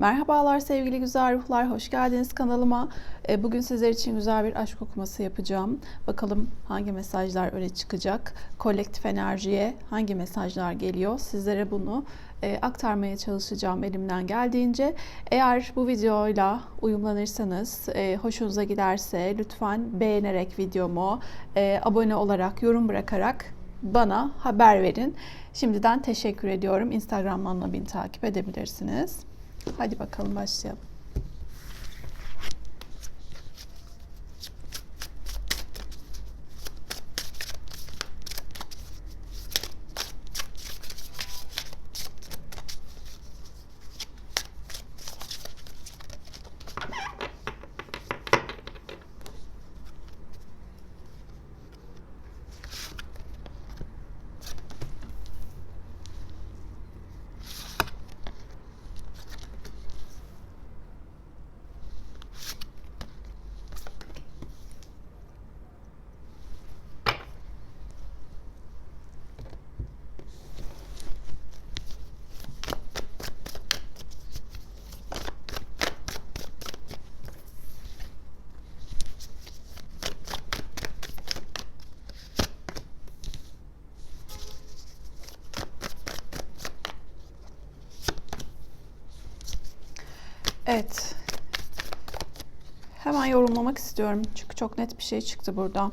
Merhabalar sevgili güzel ruhlar, hoş geldiniz kanalıma. E, Bugün sizler için güzel bir aşk okuması yapacağım. Bakalım hangi mesajlar öne çıkacak, kolektif enerjiye hangi mesajlar geliyor. Sizlere bunu e, aktarmaya çalışacağım elimden geldiğince. Eğer bu videoyla uyumlanırsanız, e, hoşunuza giderse lütfen beğenerek videomu, abone olarak, yorum bırakarak bana haber verin. Şimdiden teşekkür ediyorum. Instagram'dan da beni takip edebilirsiniz. Hadi bakalım başlayalım. Evet. Hemen yorumlamak istiyorum. Çünkü çok net bir şey çıktı burada.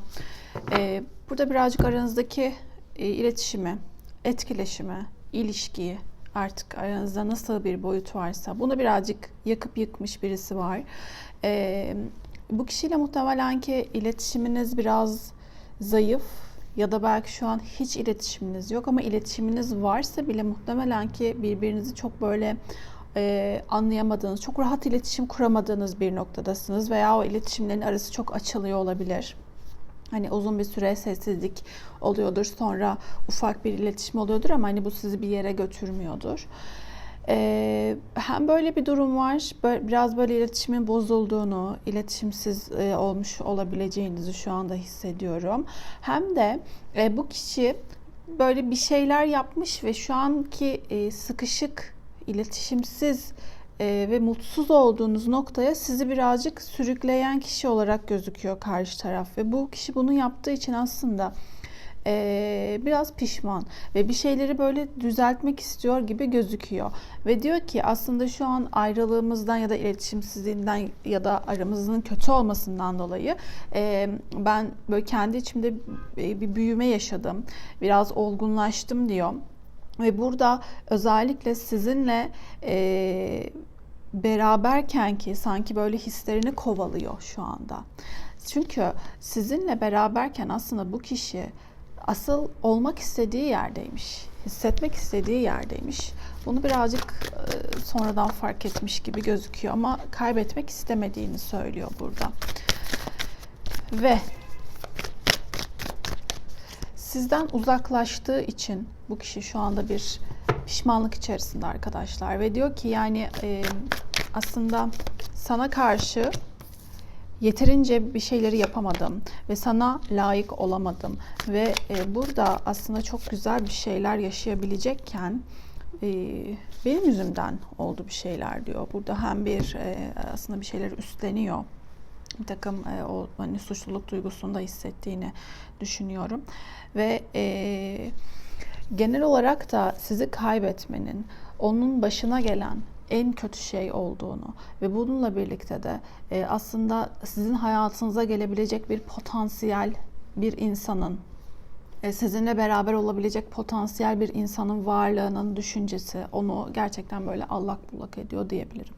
Ee, burada birazcık aranızdaki e, iletişimi, etkileşimi, ilişkiyi artık aranızda nasıl bir boyut varsa bunu birazcık yakıp yıkmış birisi var. Ee, bu kişiyle muhtemelen ki iletişiminiz biraz zayıf ya da belki şu an hiç iletişiminiz yok ama iletişiminiz varsa bile muhtemelen ki birbirinizi çok böyle e, anlayamadığınız, çok rahat iletişim kuramadığınız bir noktadasınız veya o iletişimlerin arası çok açılıyor olabilir. Hani uzun bir süre sessizlik oluyordur, sonra ufak bir iletişim oluyordur ama hani bu sizi bir yere götürmüyordur. Ee, hem böyle bir durum var, biraz böyle iletişimin bozulduğunu, iletişimsiz e, olmuş olabileceğinizi şu anda hissediyorum. Hem de e, bu kişi böyle bir şeyler yapmış ve şu anki e, sıkışık iletişimsiz e, ve mutsuz olduğunuz noktaya sizi birazcık sürükleyen kişi olarak gözüküyor karşı taraf. Ve bu kişi bunu yaptığı için aslında e, biraz pişman ve bir şeyleri böyle düzeltmek istiyor gibi gözüküyor. Ve diyor ki aslında şu an ayrılığımızdan ya da iletişimsizliğinden ya da aramızın kötü olmasından dolayı e, ben böyle kendi içimde bir büyüme yaşadım biraz olgunlaştım diyor ve burada özellikle sizinle e, beraberken ki sanki böyle hislerini kovalıyor şu anda. Çünkü sizinle beraberken aslında bu kişi asıl olmak istediği yerdeymiş. Hissetmek istediği yerdeymiş. Bunu birazcık e, sonradan fark etmiş gibi gözüküyor ama kaybetmek istemediğini söylüyor burada. Ve sizden uzaklaştığı için bu kişi şu anda bir pişmanlık içerisinde arkadaşlar ve diyor ki yani e, aslında sana karşı yeterince bir şeyleri yapamadım ve sana layık olamadım ve e, burada aslında çok güzel bir şeyler yaşayabilecekken e, benim yüzümden oldu bir şeyler diyor. Burada hem bir e, aslında bir şeyler üstleniyor bir takım e, o hani suçluluk duygusunu da hissettiğini düşünüyorum. Ve e, genel olarak da sizi kaybetmenin onun başına gelen en kötü şey olduğunu ve bununla birlikte de e, aslında sizin hayatınıza gelebilecek bir potansiyel bir insanın sizinle beraber olabilecek potansiyel bir insanın varlığının düşüncesi onu gerçekten böyle allak bullak ediyor diyebilirim.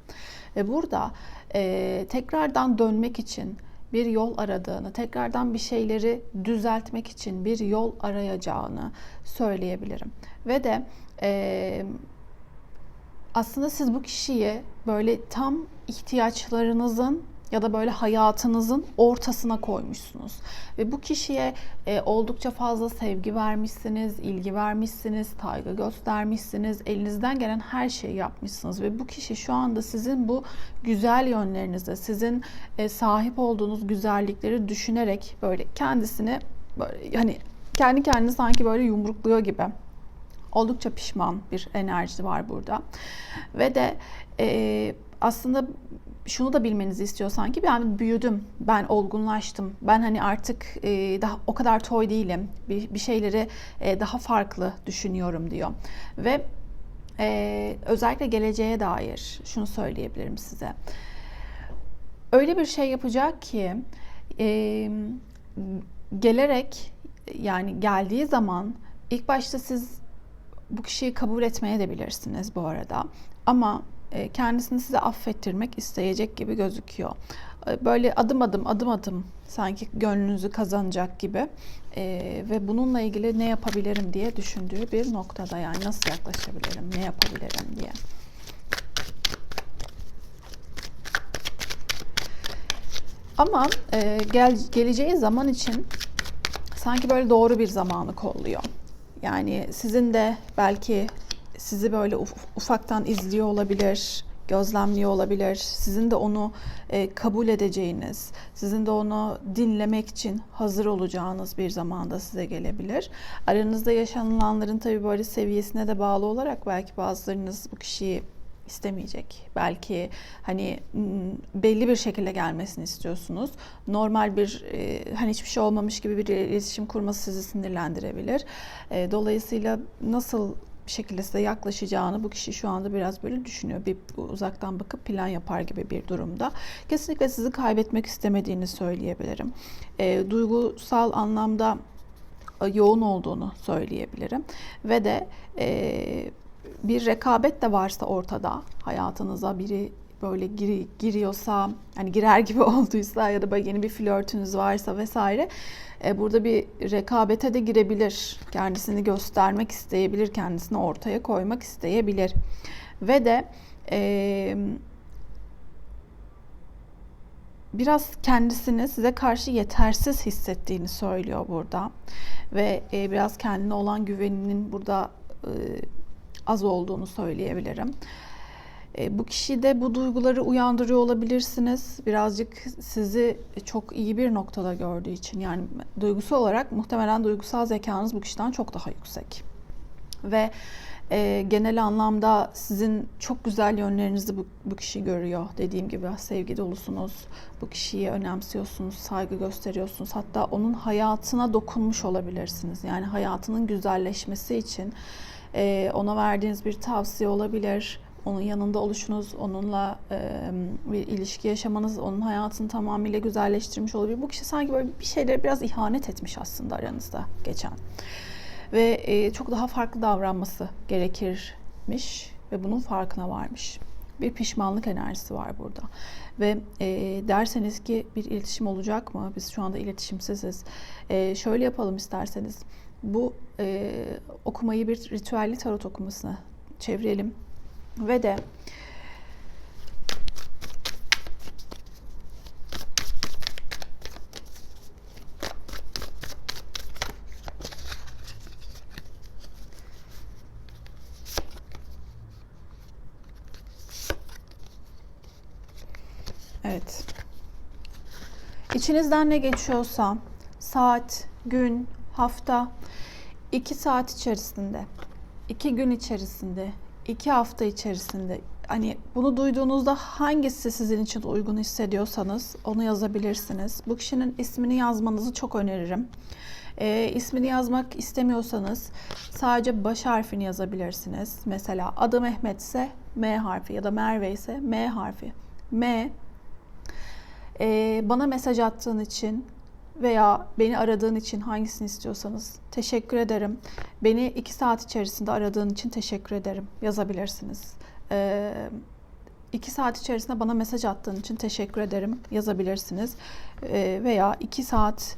Ve burada e, tekrardan dönmek için bir yol aradığını, tekrardan bir şeyleri düzeltmek için bir yol arayacağını söyleyebilirim. Ve de e, aslında siz bu kişiyi böyle tam ihtiyaçlarınızın ya da böyle hayatınızın ortasına koymuşsunuz. Ve bu kişiye e, oldukça fazla sevgi vermişsiniz, ilgi vermişsiniz, saygı göstermişsiniz, elinizden gelen her şeyi yapmışsınız. Ve bu kişi şu anda sizin bu güzel yönlerinize, sizin e, sahip olduğunuz güzellikleri düşünerek böyle kendisini böyle hani kendi kendini sanki böyle yumrukluyor gibi Oldukça pişman bir enerji var burada. Ve de e, aslında şunu da bilmenizi istiyor sanki ben büyüdüm, ben olgunlaştım, ben hani artık e, daha o kadar toy değilim, bir, bir şeyleri e, daha farklı düşünüyorum diyor. Ve e, özellikle geleceğe dair şunu söyleyebilirim size. Öyle bir şey yapacak ki e, gelerek yani geldiği zaman ilk başta siz bu kişiyi kabul etmeye de bilirsiniz bu arada. Ama kendisini size affettirmek isteyecek gibi gözüküyor. E, böyle adım adım adım adım sanki gönlünüzü kazanacak gibi e, ve bununla ilgili ne yapabilirim diye düşündüğü bir noktada yani nasıl yaklaşabilirim, ne yapabilirim diye. Ama e, gel, geleceği zaman için sanki böyle doğru bir zamanı kolluyor. Yani sizin de belki sizi böyle ufaktan izliyor olabilir, gözlemliyor olabilir. Sizin de onu e, kabul edeceğiniz, sizin de onu dinlemek için hazır olacağınız bir zamanda size gelebilir. Aranızda yaşanılanların tabii böyle seviyesine de bağlı olarak belki bazılarınız bu kişiyi istemeyecek. Belki hani belli bir şekilde gelmesini istiyorsunuz. Normal bir e, hani hiçbir şey olmamış gibi bir iletişim kurması sizi sinirlendirebilir. E, dolayısıyla nasıl bir şekilde size yaklaşacağını bu kişi şu anda biraz böyle düşünüyor. Bir uzaktan bakıp plan yapar gibi bir durumda. Kesinlikle sizi kaybetmek istemediğini söyleyebilirim. E, duygusal anlamda yoğun olduğunu söyleyebilirim. Ve de e, bir rekabet de varsa ortada hayatınıza biri böyle gir, giriyorsa hani girer gibi olduysa ya da böyle yeni bir flörtünüz varsa vesaire e, burada bir rekabete de girebilir. Kendisini göstermek isteyebilir, kendisini ortaya koymak isteyebilir. Ve de e, biraz kendisini size karşı yetersiz hissettiğini söylüyor burada. Ve e, biraz kendine olan güveninin burada e, az olduğunu söyleyebilirim. E, bu kişi de bu duyguları uyandırıyor olabilirsiniz. Birazcık sizi çok iyi bir noktada gördüğü için. Yani duygusal olarak muhtemelen duygusal zekanız bu kişiden çok daha yüksek. Ve e, genel anlamda sizin çok güzel yönlerinizi bu, bu kişi görüyor. Dediğim gibi sevgi dolusunuz, bu kişiyi önemsiyorsunuz, saygı gösteriyorsunuz. Hatta onun hayatına dokunmuş olabilirsiniz. Yani hayatının güzelleşmesi için e, ona verdiğiniz bir tavsiye olabilir onun yanında oluşunuz, onunla e, bir ilişki yaşamanız, onun hayatını tamamıyla güzelleştirmiş olabilir. Bu kişi sanki böyle bir şeylere biraz ihanet etmiş aslında aranızda geçen. Ve e, çok daha farklı davranması gerekirmiş ve bunun farkına varmış. Bir pişmanlık enerjisi var burada. Ve e, derseniz ki bir iletişim olacak mı? Biz şu anda iletişimsiziz. E, şöyle yapalım isterseniz. Bu e, okumayı bir ritüelli tarot okumasına çevirelim ve de Evet. İçinizden ne geçiyorsa saat, gün, hafta, iki saat içerisinde, iki gün içerisinde, iki hafta içerisinde hani bunu duyduğunuzda hangisi sizin için uygun hissediyorsanız onu yazabilirsiniz. Bu kişinin ismini yazmanızı çok öneririm. E, ismini yazmak istemiyorsanız sadece baş harfini yazabilirsiniz. Mesela adı Mehmet ise M harfi ya da Merve ise M harfi. M e, bana mesaj attığın için veya beni aradığın için hangisini istiyorsanız teşekkür ederim. Beni iki saat içerisinde aradığın için teşekkür ederim yazabilirsiniz. Ee, iki saat içerisinde bana mesaj attığın için teşekkür ederim yazabilirsiniz. Ee, veya iki saat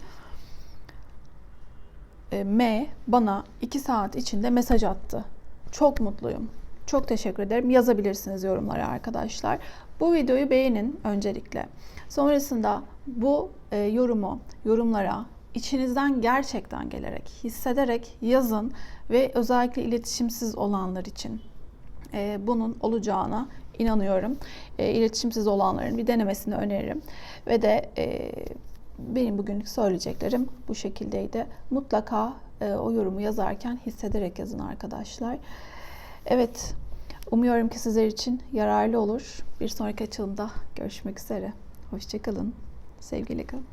e, M bana iki saat içinde mesaj attı. Çok mutluyum. Çok teşekkür ederim. Yazabilirsiniz yorumlara arkadaşlar. Bu videoyu beğenin öncelikle. Sonrasında bu e, yorumu yorumlara içinizden gerçekten gelerek, hissederek yazın ve özellikle iletişimsiz olanlar için e, bunun olacağına inanıyorum. E, iletişimsiz olanların bir denemesini öneririm. Ve de e, benim bugünlük söyleyeceklerim bu şekildeydi. Mutlaka e, o yorumu yazarken hissederek yazın arkadaşlar. Evet, umuyorum ki sizler için yararlı olur. Bir sonraki açılımda görüşmek üzere. Hoşçakalın, sevgiyle kalın.